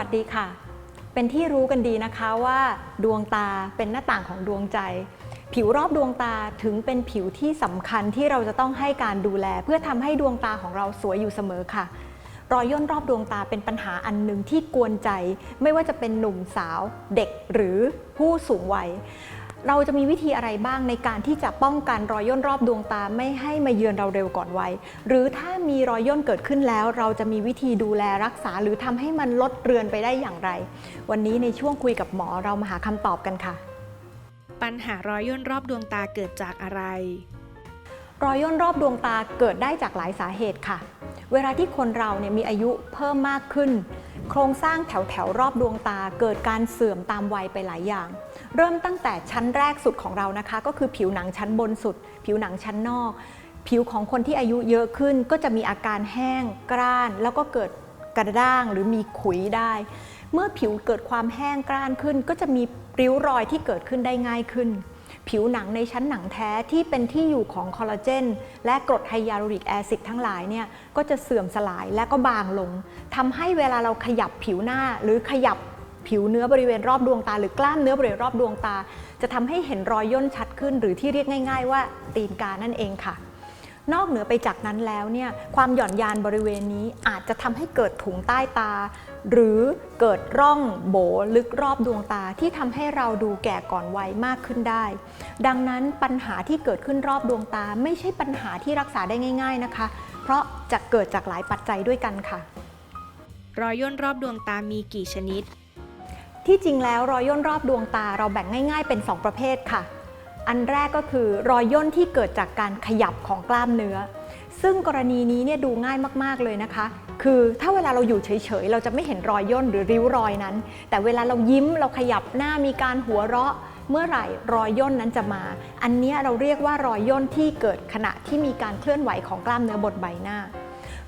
วัสดีค่ะ เป็นที่รู้กันดีนะคะว่าดวงตาเป็นหน้าต่างของดวงใจ ผิวรอบดวงตาถึงเป็นผิวที่สำคัญที่เราจะต้องให้การดูแล เพื่อทำให้ดวงตาของเราสวยอยู่เสมอค่ะ รอยย่นรอบดวงตาเป็นปัญหาอันหนึ่งที่กวนใจ ไม่ว่าจะเป็นหนุ่มสาว เด็กหรือผู้สูงวัย เราจะมีวิธีอะไรบ้างในการที่จะป้องกันรอยย่นรอบดวงตาไม่ให้มาเยือนเราเร็วก่อนวัย หรือถ้ามีรอยย่นเกิดขึ้นแล้ว เราจะมีวิธีดูแลรักษา หรือทำให้มันลดเรือนไปได้อย่างไร วันนี้ในช่วงคุยกับหมอเรามาหาคำตอบกันค่ะ ปัญหารอยย่นรอบดวงตาเกิดจากอะไร รอยย่นรอบดวงตาเกิดได้จากหลายสาเหตุค่ะ เวลาที่คนเราเนี่ยมีอายุเพิ่มมากขึ้น โครงสร้างแถวแถวรอบดวงตาเกิดการเสื่อมตามวัยไปหลายอย่าง เริ่มตั้งแต่ชั้นแรกสุดของเรานะคะ ก็คือผิวหนังชั้นบนสุด ผิวหนังชั้นนอก ผิวของคนที่อายุเยอะขึ้นก็จะมีอาการแห้งกร้าน แล้วก็เกิดกระด้างหรือมีขุยได้ เมื่อผิวเกิดความแห้งกร้านขึ้น ก็จะมีริ้วรอยที่เกิดขึ้นได้ง่ายขึ้น ผิวหนังในชั้นหนังแท้ที่เป็นที่อยู่ของคอลลาเจน และกรดไฮยาลูริกแอซิดทั้งหลายเนี่ยก็จะเสื่อมสลายและก็บางลงทำให้เวลาเราขยับผิวหน้าหรือขยับผิวเนื้อบริเวณรอบดวงตา หรือกล้ามเนื้อบริเวณรอบดวงตา จะทำให้เห็นรอยย่นชัดขึ้น หรือที่เรียกง่าย ๆ ว่าตีนกานั่นเองค่ะ นอกเหนือไปจากนั้นแล้วเนี่ยความหย่อนยานบริเวณนี้อาจจะทำให้เกิดถุงใต้ตา หรือเกิดร่องโบลึกรอบดวงตาที่ทำให้เราดูแก่ก่อนวัยมากขึ้นได้ ดังนั้นปัญหาที่เกิดขึ้นรอบดวงตาไม่ใช่ปัญหาที่รักษาได้ง่าย ๆนะคะ เพราะจะเกิดจากหลายปัจจัยด้วยกันค่ะรอยย่นรอบดวงตามีกี่ชนิด ที่จริงแล้วรอยย่นรอบดวงตาเราแบ่งง่าย ๆ เป็น 2 ประเภทค่ะ อันแรกก็คือรอยย่นที่เกิดจากการขยับของกล้ามเนื้อ ซึ่งกรณีนี้เนี่ยดูง่ายมากๆเลยนะคะ คือถ้าเวลาเราอยู่เฉยๆ เราจะไม่เห็นรอยย่นหรือริ้วรอยนั้น แต่เวลาเรายิ้มเราขยับหน้ามีการหัวเราะเมื่อไหร่รอยย่นนั้นจะมา อันนี้เราเรียกว่ารอยย่นที่เกิดขณะที่มีการเคลื่อนไหวของกล้ามเนื้อบนใบหน้า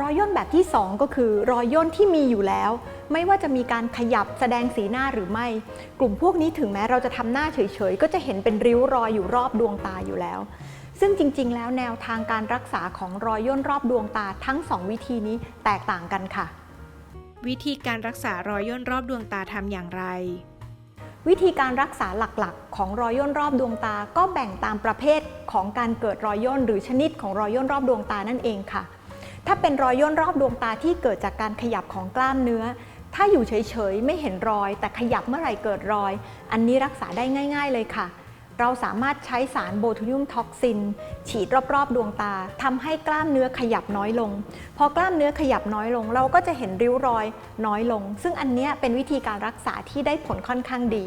รอยย่นแบบที่ 2 ก็คือ รอยย่นที่มีอยู่แล้ว ไม่ว่าจะมีการขยับแสดงสีหน้าหรือไม่ กลุ่มพวกนี้ถึงแม้เราจะทำหน้าเฉยๆ ก็จะเห็นเป็นริ้วรอยอยู่รอบดวงตาอยู่แล้ว ซึ่งจริงๆ แล้วแนวทางการรักษาของรอยย่นรอบดวงตาทั้ง 2 วิธีนี้แตกต่างกันค่ะ วิธีการรักษารอยย่นรอบดวงตาทำอย่างไร วิธีการรักษาหลักๆ ของรอยย่นรอบดวงตา ก็แบ่งตามประเภทของการเกิดรอยย่นหรือชนิดของรอยย่นรอบดวงตานั่นเองค่ะ ถ้าเป็นรอยย่นรอบดวงตาที่เกิดจากการขยับของกล้ามเนื้อ ถ้าอยู่เฉยๆ ไม่เห็นรอย แต่ขยับเมื่อไหร่เกิดรอย อันนี้รักษาได้ง่าย ๆ เลยค่ะ เราสามารถใช้สารโบทูลิยมท็อกซิน ฉีดรอบๆ ดวงตาทำให้กล้ามเนื้อขยับน้อยลง พอกล้ามเนื้อขยับน้อยลง เราก็จะเห็นริ้วรอยน้อยลง ซึ่งอันนี้เป็นวิธีการรักษาที่ได้ผลค่อนข้างดี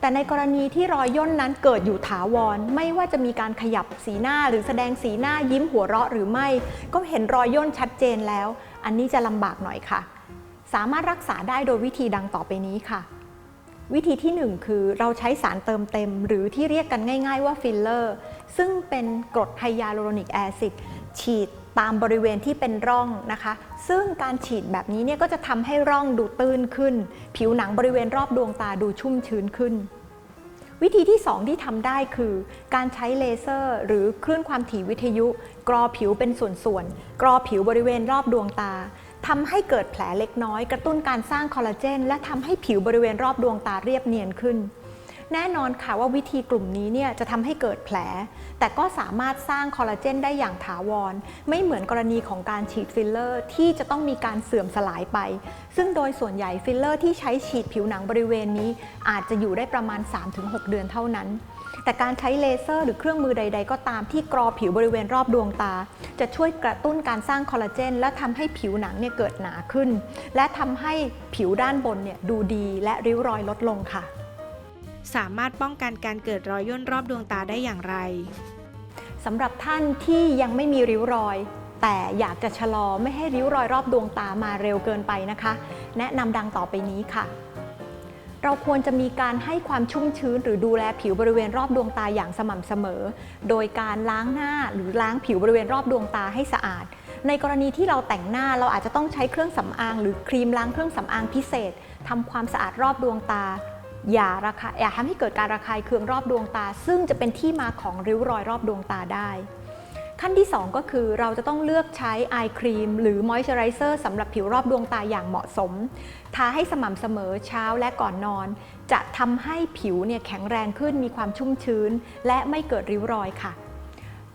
แต่ในกรณีที่รอยย่นนั้นเกิดอยู่ถาวร ไม่ว่าจะมีการขยับสีหน้าหรือแสดงสีหน้ายิ้มหัวเราะหรือไม่ ก็เห็นรอยย่นชัดเจนแล้ว อันนี้จะลำบากหน่อยค่ะ สามารถรักษาได้โดยวิธีดังต่อไปนี้ค่ะ วิธีที่ 1 คือเราใช้สารเติมเต็ม หรือที่เรียกกันง่าย ๆ ว่าฟิลเลอร์ ซึ่งเป็นกรดไฮยาลูโรนิกแอซิดฉีด ตามบริเวณที่เป็นร่องนะคะ ซึ่งการฉีดแบบนี้เนี่ยก็จะทำให้ร่องดูตื้นขึ้น ผิวหนังบริเวณรอบดวงตาดูชุ่มชื้นขึ้น วิธีที่ 2 ที่ทำได้คือ การใช้เลเซอร์ หรือคลื่นความถี่วิทยุ กรอผิวเป็นส่วนๆ กรอผิวบริเวณรอบดวงตาทำให้เกิดแผลเล็กน้อย กระตุ้นการสร้างคอลลาเจน และทำให้ผิวบริเวณรอบดวงตาเรียบเนียนขึ้น แน่นอนค่ะว่าวิธีกลุ่มนี้เนี่ยจะทำให้เกิดแผล แต่ก็สามารถสร้างคอลลาเจนได้อย่างถาวร ไม่เหมือนกรณีของการฉีดฟิลเลอร์ ที่จะต้องมีการเสื่อมสลายไป ซึ่งโดยส่วนใหญ่ฟิลเลอร์ที่ใช้ฉีดผิวหนังบริเวณนี้ อาจจะอยู่ได้ประมาณ 3-6 เดือนเท่านั้น แต่การใช้เลเซอร์หรือเครื่องมือใด ๆ ก็ตามที่กรอผิวบริเวณรอบดวงตา จะช่วยกระตุ้นการสร้างคอลลาเจน และทำให้ผิวหนังเนี่ยเกิดหนาขึ้น และทำให้ผิวด้านบนเนี่ยดูดีและริ้วรอยลดลงค่ะ สามารถป้องกันการเกิดรอยย่นรอบดวงตาได้อย่างไรสำหรับท่านที่ยังไม่มีริ้วรอย แต่อยากจะชะลอไม่ให้ริ้วรอยรอบดวงตามาเร็วเกินไปนะคะ แนะนำดังต่อไปนี้ค่ะ เราควรจะมีการให้ความชุ่มชื้น หรือดูแลผิวบริเวณรอบดวงตาอย่างสม่ำเสมอ โดยการล้างหน้าหรือล้างผิวบริเวณรอบดวงตาให้สะอาด ในกรณีที่เราแต่งหน้าเราอาจจะต้องใช้เครื่องสำอาง หรือครีมล้างเครื่องสำอางพิเศษทำความสะอาดรอบดวงตา อย่าระคายอย่าทำให้เกิดการระคายเคืองรอบดวงตา ซึ่งจะเป็นที่มาของริ้วรอยรอบดวงตาได้ ขั้นที่ 2 ก็คือเราจะต้องเลือกใช้ไอครีมหรือมอยส์เจอไรเซอร์สำหรับผิวรอบดวงตาอย่างเหมาะสม ทาให้สม่ำเสมอเช้าและก่อนนอน จะทำให้ผิวเนี่ยแข็งแรงขึ้นมีความชุ่มชื้น และไม่เกิดริ้วรอยค่ะ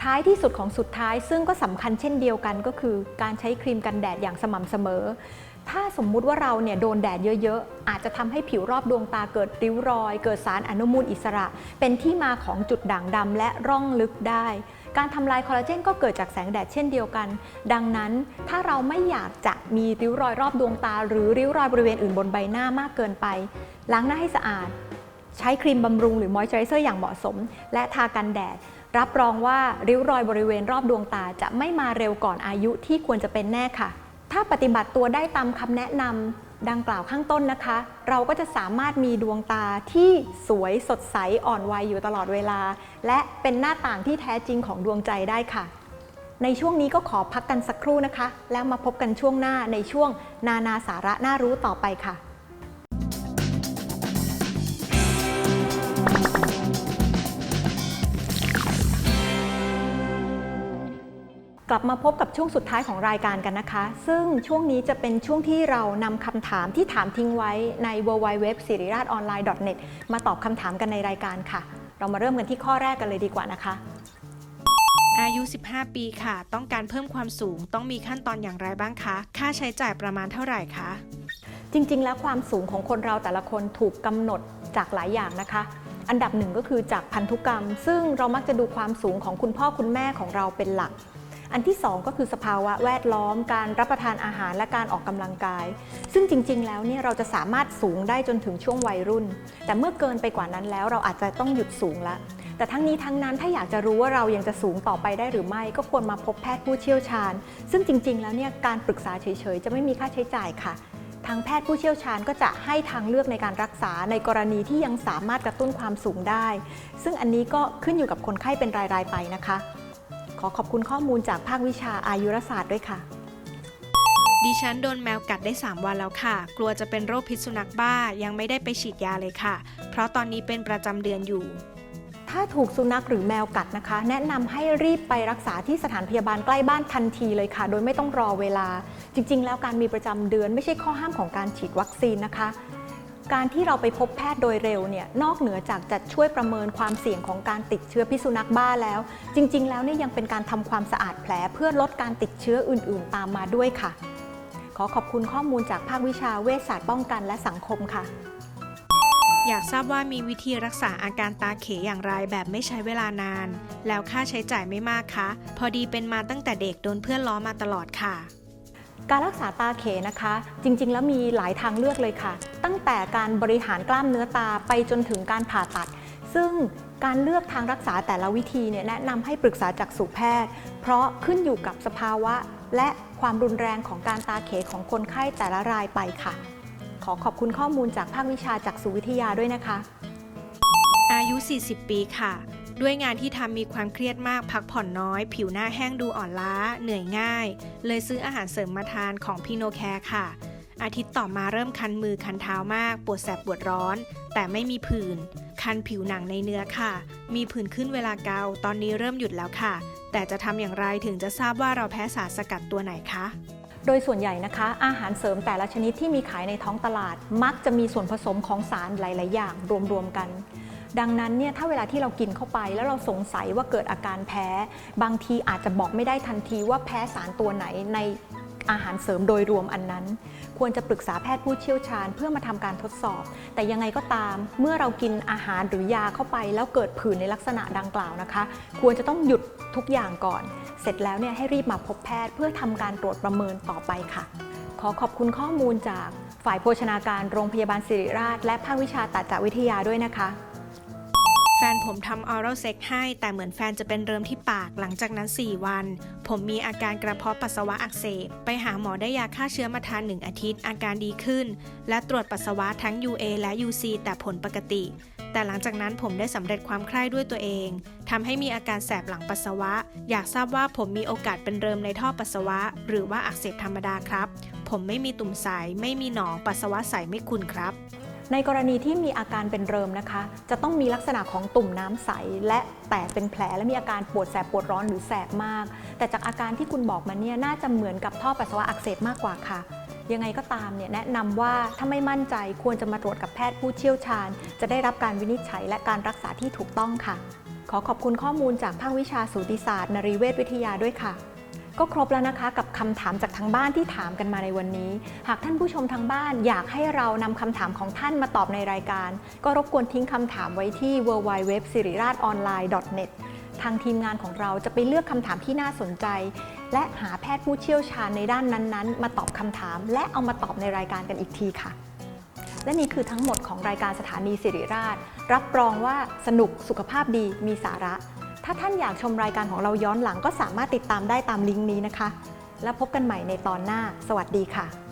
ท้ายที่สุดของสุดท้ายซึ่งก็สำคัญเช่นเดียวกันก็คือ การใช้ครีมกันแดดอย่างสม่ำเสมอ ถ้าสมมุติว่าเราเนี่ยโดนแดดเยอะๆ อาจจะทำให้ผิวรอบดวงตาเกิดริ้วรอย เกิดสารอนุมูลอิสระ เป็นที่มาของจุดด่างดำและร่องลึกได้ การทำลายคอลลาเจนก็เกิดจากแสงแดดเช่นเดียวกัน ดังนั้นถ้าเราไม่อยากจะมีริ้วรอยรอบดวงตา หรือริ้วรอยบริเวณอื่นบนใบหน้ามากเกินไป ล้างหน้าให้สะอาด ใช้ครีมบำรุงหรือมอยส์เจอไรเซอร์อย่างเหมาะสม และทากันแดดรับรองว่าริ้วรอยบริเวณรอบดวงตาจะไม่มาเร็วก่อนอายุที่ควรจะเป็นแน่ค่ะ ถ้าปฏิบัติตัวได้ตามคำแนะนำดังกล่าวข้างต้นนะคะ เราก็จะสามารถมีดวงตาที่สวยสดใสอ่อนวัยอยู่ตลอดเวลา และเป็นหน้าต่างที่แท้จริงของดวงใจได้ค่ะ ในช่วงนี้ก็ขอพักกันสักครู่นะคะ แล้วมาพบกันช่วงหน้าในช่วงนานาสาระน่ารู้ต่อไปค่ะ ลับมาพบกับช่วงสุดท้ายของรายการกันนะคะ ซึ่งช่วงนี้จะเป็นช่วงที่เรานำคำถามที่ถามทิ้งไว้ใน w w w s i r i r a t o n l i n e n e t มาตอบคำถามกันในรายการค่ะ เรามาเริ่มกันที่ข้อแรกกันเลยดีกว่านะคะ อายุ 15 ปีค่ะ ต้องการเพิ่มความสูงต้องมีขั้นตอนอย่างไรบ้างคะ ค่าใช้จ่ายประมาณเท่าไหร่คะ จริงๆ แล้วความสูงของคนเราแต่ละคนถูกกำหนดจากหลายอย่างนะคะอันดับหนึ่งก็คือจากพันธุกรรม ซึ่งเรามักจะดูความสูงของคุณพ่อคุณแม่ของเราเป็นหลัก อันที่สองก็คือสภาวะแวดล้อม การรับประทานอาหารและการออกกำลังกาย ซึ่งจริง ๆ แล้วเนี่ยเราจะสามารถสูงได้จนถึงช่วงวัยรุ่น แต่เมื่อเกินไปกว่านั้นแล้วเราอาจจะต้องหยุดสูงละแต่ทั้งนี้ทั้งนั้นถ้าอยากจะรู้ว่าเรายังจะสูงต่อไปได้หรือไม่ ก็ควรมาพบแพทย์ผู้เชี่ยวชาญ ซึ่งจริง ๆ แล้วเนี่ยการปรึกษาเฉยๆ จะไม่มีค่าใช้จ่ายค่ะ ทางแพทย์ผู้เชี่ยวชาญก็จะให้ทางเลือกในการรักษาในกรณีที่ยังสามารถกระตุ้นความสูงได้ ซึ่งอันนี้ก็ขึ้นอยู่กับคนไข้เป็นรายๆไปนะคะ อขอบคุณข้อมูลจากภาควิชาอายุรศาสตร์ด้วยค่ะ ดิฉันโดนแมวกัดได้ 3 วันแล้วค่ะ กลัวจะเป็นโรคพิษสุนัขบ้ายังไม่ได้ไปฉีดยาเลยค่ะ เพราะตอนนี้เป็นประจำเดือนอยู่ ถ้าถูกสุนัขหรือแมวกัดนะคะ แนะนำให้รีบไปรักษาที่สถานพยาบาลใกล้บ้านทันทีเลยค่ะ โดยไม่ต้องรอเวลา จริง ๆ แล้วการมีประจำเดือนไม่ใช่ข้อห้ามของการฉีดวัคซีนนะคะ การที่เราไปพบแพทย์โดยเร็วเนี่ยนอกเหนือจากจะช่วยประเมินความเสี่ยงของการติดเชื้อพิษสุนัขบ้าแล้ว จริง ๆ แล้วเนี่ยยังเป็นการทำความสะอาดแผลเพื่อลดการติดเชื้ออื่น ๆ ตามมาด้วยค่ะ ขอขอบคุณข้อมูลจากภาควิชาเวชศาสตร์ป้องกันและสังคมค่ะอยากทราบว่ามีวิธีรักษาอาการตาเขอย่างไรแบบไม่ใช้เวลานาน แล้วค่าใช้จ่ายไม่มากคะ พอดีเป็นมาตั้งแต่เด็กโดนเพื่อนล้อมาตลอดค่ะ การรักษาตาเขนะคะ จริง ๆ แล้วมีหลายทางเลือกเลยค่ะ ตั้งแต่การบริหารกล้ามเนื้อตาไปจนถึงการผ่าตัด ซึ่งการเลือกทางรักษาแต่ละวิธีเนี่ยแนะนำให้ปรึกษาจากสุแพทย์ เพราะขึ้นอยู่กับสภาวะ และความรุนแรงของการตาเขของคนไข้แต่ละรายไปค่ะ ขอขอบคุณข้อมูลจากภาควิชาจากสุวิทยาด้วยนะคะ อายุ 40 ปีค่ะ ด้วยงานที่ทำมีความเครียดมากพักผ่อนน้อย ผิวหน้าแห้งดูอ่อนล้า เหนื่อยง่าย เลยซื้ออาหารเสริมมาทานของพีโนแคร์ค่ะ อาทิตย์ต่อมาเริ่มคันมือคันเท้ามาก ปวดแสบปวดร้อน แต่ไม่มีผื่น คันผิวหนังในเนื้อค่ะ มีผื่นขึ้นเวลาเกา ตอนนี้เริ่มหยุดแล้วค่ะ แต่จะทำอย่างไรถึงจะทราบว่าเราแพ้สารสกัดตัวไหนคะโดยส่วนใหญ่นะคะ อาหารเสริมแต่ละชนิดที่มีขายในท้องตลาด มักจะมีส่วนผสมของสารหลาย ๆ อย่างรวม ๆ กัน ดังนั้นเนี่ยถ้าเวลาที่เรากินเข้าไป แล้วเราสงสัยว่าเกิดอาการแพ้ บางทีอาจจะบอกไม่ได้ทันทีว่าแพ้สารตัวไหนในอาหารเสริมโดยรวมอันนั้น ควรจะปรึกษาแพทย์ผู้เชี่ยวชาญเพื่อมาทำการทดสอบ แต่ยังไงก็ตาม เมื่อเรากินอาหารหรือยาเข้าไป แล้วเกิดผื่นในลักษณะดังกล่าวนะคะ ควรจะต้องหยุดทุกอย่างก่อน เสร็จแล้วเนี่ยให้รีบมาพบแพทย์เพื่อทำการตรวจประเมินต่อไปค่ะ ขอขอบคุณข้อมูลจากฝ่ายโภชนาการโรงพยาบาลศิริราช และภาควิชาตัดจวิทยาด้วยนะคะ แฟนผมทำออรัลเซ็กให้แต่เหมือนแฟนจะเป็นเริมที่ปากหลังจากนั้น 4 วัน ผมมีอาการกระเพาะปัสสาวะอักเสบ ไปหาหมอได้ยาฆ่าเชื้อมาทานหนึ่งอาทิตย์ อาการดีขึ้น และตรวจปัสสาวะทั้ง UA และ UC แต่ผลปกติ แต่หลังจากนั้นผมได้สำเร็จความใคร่ด้วยตัวเองทำให้มีอาการแสบหลังปัสสาวะ อยากทราบว่าผมมีโอกาสเป็นเริมในท่อปัสสาวะ หรือว่าอักเสบธรรมดาครับ ผมไม่มีตุ่มใสไม่มีหนองปัสสาวะใสไม่ขุ่นครับ ในกรณีที่มีอาการเป็นเริมนะคะ จะต้องมีลักษณะของตุ่มน้ำใส และแตกเป็นแผลและมีอาการปวดแสบปวดร้อนหรือแสบมาก แต่จากอาการที่คุณบอกมาเนี่ยน่าจะเหมือนกับท่อปัสสาวะอักเสบมากกว่าค่ะ ยังไงก็ตามเนี่ยแนะนำว่าถ้าไม่มั่นใจควรจะมาตรวจกับแพทย์ผู้เชี่ยวชาญ จะได้รับการวินิจฉัยและการรักษาที่ถูกต้องค่ะ ขอขอบคุณข้อมูลจากภาควิชาสูติศาสตร์นรีเวชวิทยาด้วยค่ะ ก็ครบแล้วนะคะกับคำถามจากทางบ้านที่ถามกันมาในวันนี้ หากท่านผู้ชมทางบ้านอยากให้เรานำคำถามของท่านมาตอบในรายการ ก็รบกวนทิ้งคำถามไว้ที่ www s i r i r a t o n l i n e net ทางทีมงานของเราจะไปเลือกคำถามที่น่าสนใจ และหาแพทย์ผู้เชี่ยวชาญในด้านนั้นๆ มาตอบคำถาม และเอามาตอบในรายการกันอีกทีค่ะ และนี่คือทั้งหมดของรายการสถานีสิริราช รับรองว่าสนุกสุขภาพดีมีสาระ ถ้าท่านอยากชมรายการของเราย้อนหลังก็สามารถติดตามได้ตามลิงก์นี้นะคะ แล้วพบกันใหม่ในตอนหน้า สวัสดีค่ะ